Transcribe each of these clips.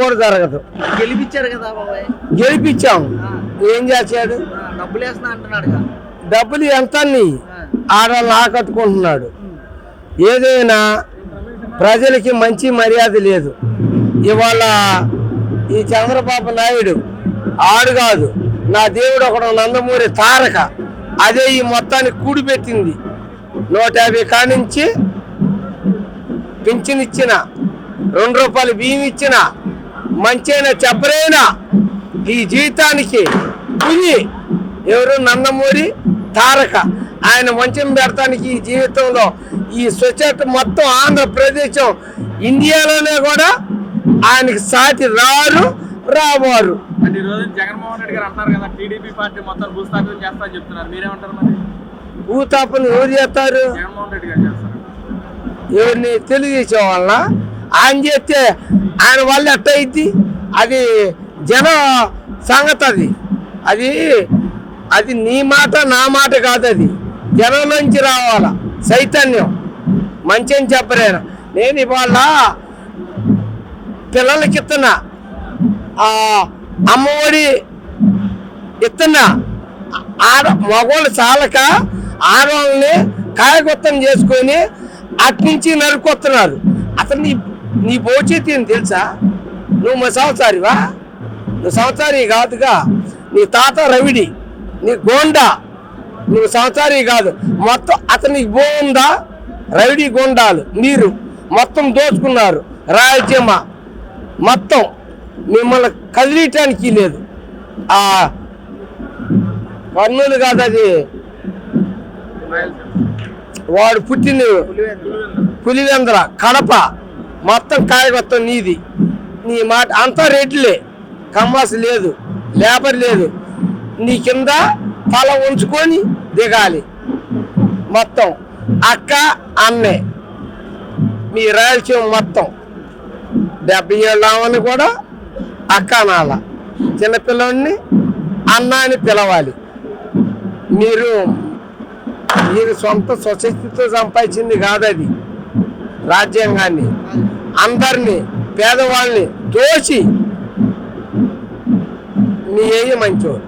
కూడా జరగదు. గెలిపించారు కదా బాబాయ్. గెలిపించాం ఏం చేశాడు? డబ్బులు వేస్తున్నా అంటున్నాడుగా. డబ్బులు ఎంత ఆకట్టుకుంటున్నాడు ఏదైనా ప్రజలకి మంచి మర్యాద లేదు. ఇవాళ ఈ చంద్రబాబు నాయుడు ఆడు కాదు నా దేవుడు ఒకడు నందమూరి తారక అదే ఈ మొత్తాన్ని కూడిపెట్టింది. నూట యాభై కానించి పింఛన్ ఇచ్చిన రెండు రూపాయలు బియ్యం ఇచ్చిన మంచైన చెప్పరైనా ఈ జీవితానికి పులి ఎవరు నందమూరి తారక? ఆయన మంచం పెడతానికి ఈ జీవితంలో ఈ స్వచ్ఛత మొత్తం ఆంధ్రప్రదేశం ఇండియాలోనే కూడా ఆయనకి సాటి రారు రావారు. అంటే రోజు జగన్మోహన్ రెడ్డి గారు అంటారు కదా టీడీపీ పార్టీ మొత్తం భూస్థాపితం చేస్తా అని చెప్తున్నారు. మీరేమంటారు మరి? భూతాపని ఎవరు చేస్తారు? జగన్మోహన్ రెడ్డి గారు చేస్తారు. ఎవరిని తెలుగుదేశం వలన ఆయన చేస్తే ఆయన వల్ల ఎట్టయిద్ది అది జన సంగతి అది. అది అది నీ మాట నా మాట కాదు అది. జనం నుంచి రావాల? చైతన్యం. మంచి అని చెప్పలేను నేను ఇవాళ పిల్లలకి ఇస్తున్నా. అమ్మఒడి ఇస్తున్నా. ఆడ మగవాళ్ళు చాలక ఆడవాళ్ళని కాయగొత్తం చేసుకొని అట్నుంచి నరుకొస్తున్నారు అతన్ని నీ నీ భవిష్యత్తు ఏం తెలుసా? నువ్వు మా సంవత్సరివా నువ్వు సంవత్సరి కాదుగా. నీ తాత రవిడి నీ గోండా. నువ్వు సంవత్సరి కాదు. మొత్తం అతనికి బోందా రవిడి గోండాలు మీరు మొత్తం దోచుకున్నారు. రాయలసీమ మొత్తం మిమ్మల్ని కదిలియటానికి లేదు. ఆ కర్నూలు కాదు అది. వాడు పుట్టింది పులివేంద్ర కడప. మొత్తం కాయగొత్తం నీది. నీ మాట అంతా రెడ్లే కమ్మాస్ లేదు లేబర్ లేదు. నీ కింద తల ఉంచుకొని దిగాలి. మొత్తం అక్క అన్నే. మీ రాయలసీమ మొత్తం. డెబ్బై ఏళ్ళు ఆమెను కూడా అక్క అనాల. చిన్నపిల్లని అన్న అని పిలవాలి. మీరు మీరు సొంత సొసైటీతో సంపాదించింది కాదు అది రాజ్యాంగాన్ని అందరినీ పేదవాళ్ళని దోచి నీ ఏయి మంచోడు.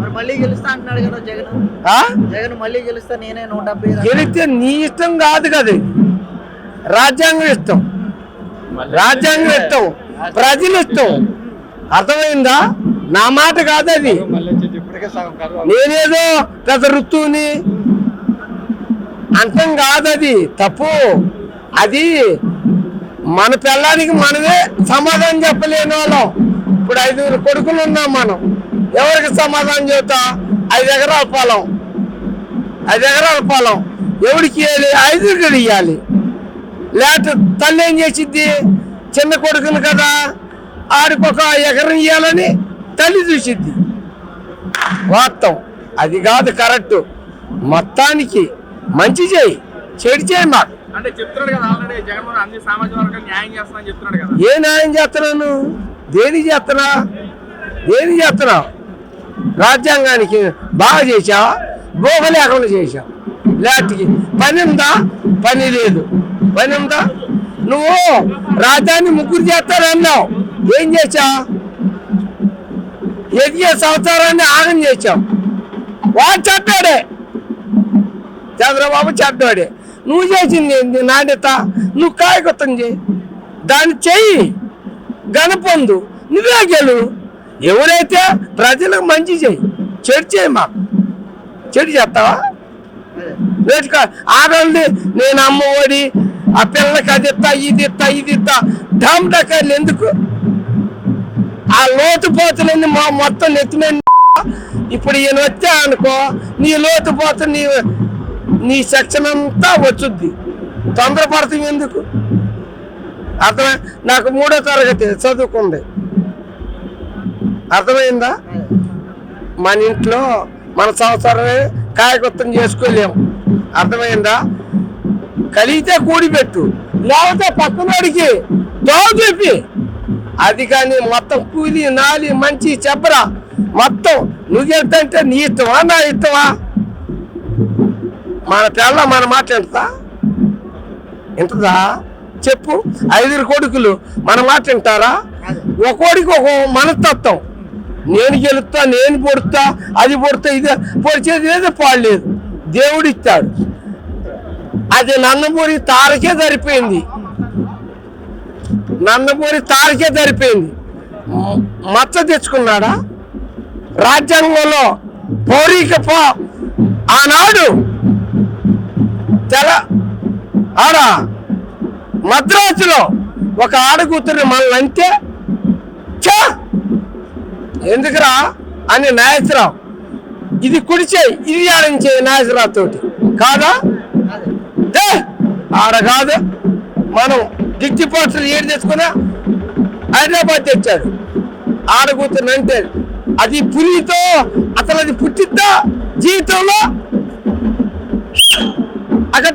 మరి మళ్ళీ గెలుస్తా అంటున్నాడు కదా జగన్. ఆ? జగన్ మళ్ళీ గెలుస్తా నేనే నూట డెబ్బై ఐదు గెలిస్తే నీ ఇష్టం కాదు కదా రాజ్యాంగం ఇష్టం. రాజ్యాంగం ఇష్టం. ప్రజలు ఇష్టం. అర్థమైందా? నా మాట కాదు అది. నేనేదో పెద్ద ఋతువుని అంతం కాదు అది. తప్పు. అది మన పిల్లానికి మనమే సమాధానం చెప్పలేని వాళ్ళం. ఇప్పుడు ఐదుగురు కొడుకులు ఉన్నాం మనం. ఎవరికి సమాధానం చెబుతా? ఐదు ఎకరాల పొలం. ఐదు ఎకరాల పొలం. ఎవడికి ఇవ్వాలి ఐదుగురు ఇవ్వాలి లేకపోతే తల్లి ఏం చేసిద్ది? చిన్న కొడుకును కదా. ఆడికి ఒక ఎకరం ఇవ్వాలని తల్లి చూసిద్ది. వాస్తవం. అది కాదు కరెక్ట్. మొత్తానికి మంచి చేయి. చెడు చేయి మాకు. అంటే చెప్తున్నాడు కదా ఆల్రెడీ జగన్మోహన్ అన్ని సామాజిక వర్గాలు న్యాయం చేస్తా చెప్తున్నాడు కదా. ఏ న్యాయం చేస్తున్నాను? దేని చేస్తున్నా? దేని చేస్తున్నావు రాజ్యాంగానికి బాగా చేశావా భోగ లేకుండా చేశావు లేటికి పని ఉందా పని లేదు. పని ఉందా నువ్వు రాజ్యాన్ని ముగ్గురు చేస్తారన్నావు. ఏం చేశావు ఎదిగే సంవత్సరాన్ని ఆగం చేశావు. వాడు చెప్పాడే. చంద్రబాబు చెప్పాడే. నువ్వు చేసింది ఏంది? నాణ్యత నువ్వు కాయకొత్తం చేయి. దాన్ని చెయ్యి గణపొందు నువ్వే గెలు. ఎవరైతే ప్రజలకు మంచి చేయి చెడు చేయి మాకు. చెడు చేస్తావా? లేదు ఆడవాళ్ళని నేను అమ్మ ఒడి ఆ పిల్లలకి అది ఇస్తా ఇది ఇస్తా ఇది ఇస్తా. డామ్ డకాయలు ఎందుకు? ఆ లోతుపోతులన్నీ మా మొత్తం నెత్తిన ఇప్పుడు ఈయన వచ్చా అనుకో నీ లోతు పోతు నీ నీ సెక్షన్ అంతా వచ్చుద్ది. తొందరపడతాం ఎందుకు? అర్థమై నాకు మూడో తరగతి చదువుకుంది. అర్థమైందా? మన ఇంట్లో మన సంవత్సరమే కాయకృత్వం చేసుకోలేము. అర్థమైందా? కలిగితే కూడిపెట్టు లేకపోతే పక్కనోడికి దోవ చెప్పి అది కానీ మొత్తం కూలి నాలి మంచి చెప్పరా. మొత్తం నువ్వు వెళ్తుంటే నీ ఇష్టమా నా ఇష్టమా? మన పిల్ల మన మాట ఎంతదా? ఎంతదా? చెప్పు. ఐదుగురు కొడుకులు మన మాట వింటారా? ఒక్కోడికి ఒక మనస్తత్వం. నేను గెలుస్తా నేను పొడుస్తా అది పొడుస్తా ఇది పొడిచేది లేదు పాడలేదు దేవుడు ఇస్తాడు అది నందమూరి తారకే సరిపోయింది. నందమూరి తారకే సరిపోయింది. మచ్చ తెచ్చుకున్నాడా? రాజ్యాంగంలో పౌరిక ఆనాడు తెల ఆడ మద్రాసులో ఒక ఆడకూతురు మనల్ని అంతే చా ఎందుకురా? అని నాగేశ్వరరావు. ఇది కుడిచే ఇది ఆడించే నాగేశ్వరరావు తోటి. కాదా? దే! ఆడ కాదు. మనం డిగ్రీ పోస్టులు ఏడు తెచ్చుకున్నా హైదరాబాద్ తెచ్చాడు. ఆడకూతురు అంటే అది పులితో అసలు అది పుట్టిద్దా జీవితంలో?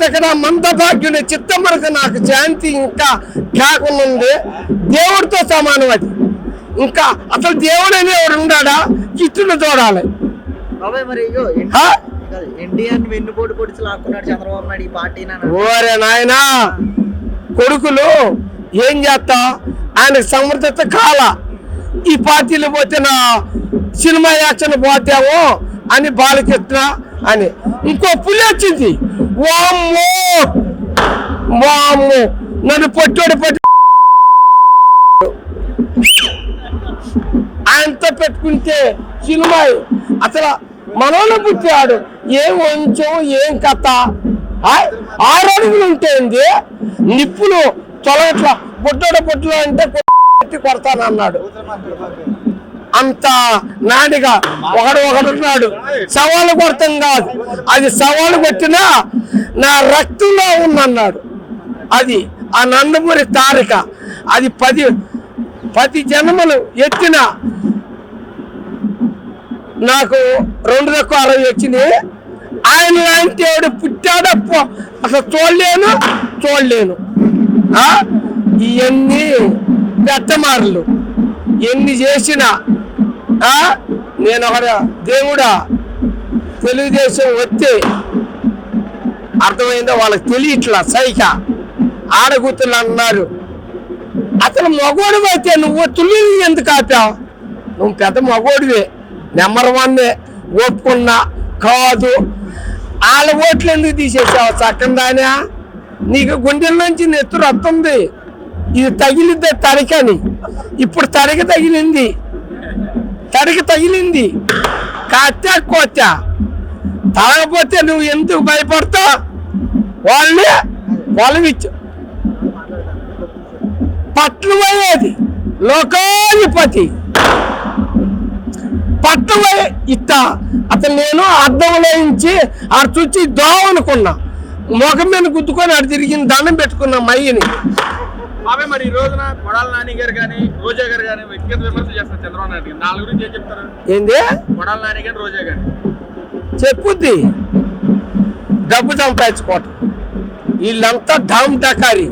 అక్కడక్కడ మంద భాగ్యుని చిత్తం వరకు నాకు శాంతి ఇంకా కాకుండా ఉంది. దేవుడితో సమానం అది. ఇంకా అసలు దేవుడు అనేవాడు ఉన్నాడా కిట్టును చూడాలి. ఓరే నాయనా కొడుకులు ఏం చేస్తా? ఆయనకు సమర్థత కాల. ఈ పార్టీలు పోతే నా సినిమా యాక్షన్ పోతాము అని బాలకృష్ణ అని. ఇంకో పులి వచ్చింది. వామ్మో! వామ్మో! నన్ను పొట్టోడు పొట్టి ఆయనతో పెట్టుకుంటే సినిమా అసలు మనోళ్ళు పుట్టాడు. ఏం వంచం ఏం కథ? ఆరు అడుగులు ఉంటేంది నిప్పులు తొలగట్లా పొట్టోడ పొట్టులో అంటే పెట్టి కొడతానన్నాడు. అంత నాడిగా ఒకడు ఒకడున్నాడు సవాలు కొడతాం కాదు. అది సవాలు కొట్టినా నా రక్తంలో ఉందన్నాడు. అది ఆ నందమూరి తారక. అది పది పది జన్మలు ఎత్తిన నాకు రెండు లక్ష అరవై వచ్చింది ఆయన లాంటి వాడు పుట్టాడప్ప అసలు చూడలేను చూడలేను. ఇవన్నీ పెద్దమారులు ఎన్ని చేసినా నేను ఒక దేవుడా? తెలుగుదేశం వస్తే అర్థమైందో వాళ్ళకి తెలియట్లా సైక. ఆడగుతులు అన్నారు. అతను మగోడు అయితే నువ్వు తుల్లి ఎందుకు ఆపావు? నువ్వు పెద్ద మగోడివే నెంబర్ వన్నే ఒప్పుకున్నా కాదు. వాళ్ళ ఓట్లు ఎందుకు తీసేసావు చక్కని నీకు గుండెల నుంచి నెత్తురు వస్తుంది. ఇది తగిలిద్దే తరికని. ఇప్పుడు తడిక తగిలింది. తడికి తగిలింది. కాత్యా కోత్యా తాగపోతే నువ్వు ఎందుకు భయపడతావు? వాళ్ళే పొలమిచ్చు పట్లు పోయేది. లోకాధిపతి. పట్లు పోయే అతను నేను అర్థం నుంచి ఆడు చూచి దోవనుకున్నా. ముఖం మీద గుద్దుకొని ఆడు తిరిగిన దండం పెట్టుకున్నా మయ్యని. బాబాయ్ మరి ఈ రోజున కొడాల నాని గారు కానీ రోజా గారు కానీ వ్యక్తిగత విమర్శలు చేస్తారు చంద్రబాబు నాయుడు గారు. దాని గురించి ఏం చెప్తారు? ఏంది? కొడాల నాని గారు రోజా గారు చెప్పుద్ది. డబ్బు సంపాదించుకోవటం. వీళ్ళంతా డామ్ డకారి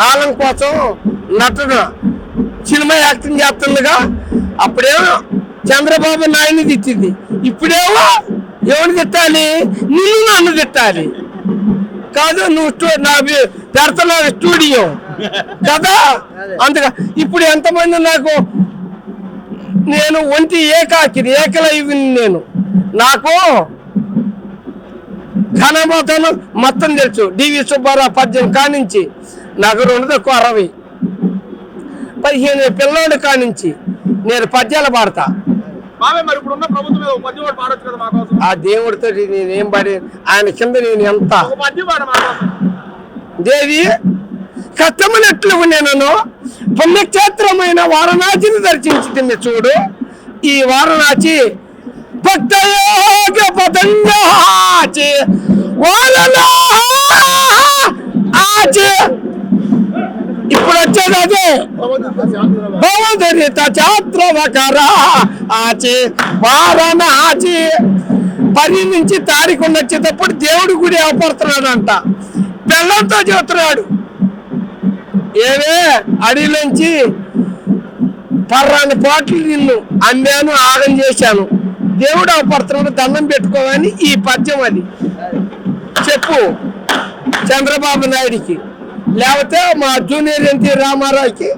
కాలం కోసం నటన. సినిమా యాక్టింగ్ చేస్తుండగా అప్పుడేమో చంద్రబాబు నాయుడిని తిట్టింది. ఇప్పుడేమో ఎవరిని తిట్టాలి? నిన్ను నన్ను తిట్టాలి. కాదు నువ్వు నా పెడుతున్నావు స్టూడియో. కదా అందుక ఇప్పుడు ఎంతమంది నాకు నేను ఒంటి ఏకాకిని ఏకలైవిని నేను. నాకు ఘనమతను మొత్తం తెలుసు. డివి సుబ్బారావు పద్యం కానించి నాకు రెండు తక్కువ అరవై. పదిహేను పిల్లోడు కానించి నేను పద్యాలు పాడతా. ఆ దేవుడితో నేనేం పడి ఆయన కింద నేను ఎంత? దేవి కష్టమైనట్లు నేను పుణ్యక్షేత్రమైన వారణాసిని దర్శించింది చూడు. ఈ వారణాసి భక్తయోగ పతంగాచి వారణా ఆచి. ఇప్పుడు వచ్చేది అదే. భవదరిత చాత్రవకర ఆచి వారణాసి. పని నుంచి తారీఖు వచ్చేటప్పుడు దేవుడి గుడి అవపడుతున్నాడంట పిల్లలతో చెబుతున్నాడు ఏవే నుంచి పర్రాని పాటలు నిన్ను అమ్మాను ఆగం చేశాను. దేవుడు అవపడుతున్నాడు దండం పెట్టుకోవని ఈ పద్యం అది. చెప్పు చంద్రబాబు నాయుడికి. లేకపోతే మా జూనియర్ ఎన్టీ రామారావుకి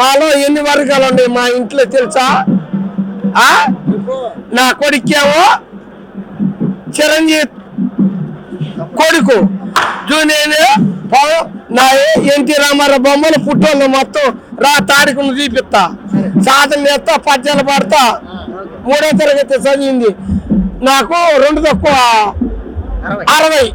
మాలో ఎన్ని వర్గాలు ఉన్నాయి మా ఇంట్లో తెలుసా? నా కొడుకేమో చిరంజీవి కొడుకు. జూనియర్ పవన్ నా ఎన్టీ రామారావు బొమ్మలు పుట్టోళ్ళు మొత్తం రా తాడికను చూపిస్తా. సాధన చేస్తా పద్యాలు పడతా. మూడో తరగతి చదివింది. నాకు రెండు తక్కువ. అరవై అరవై.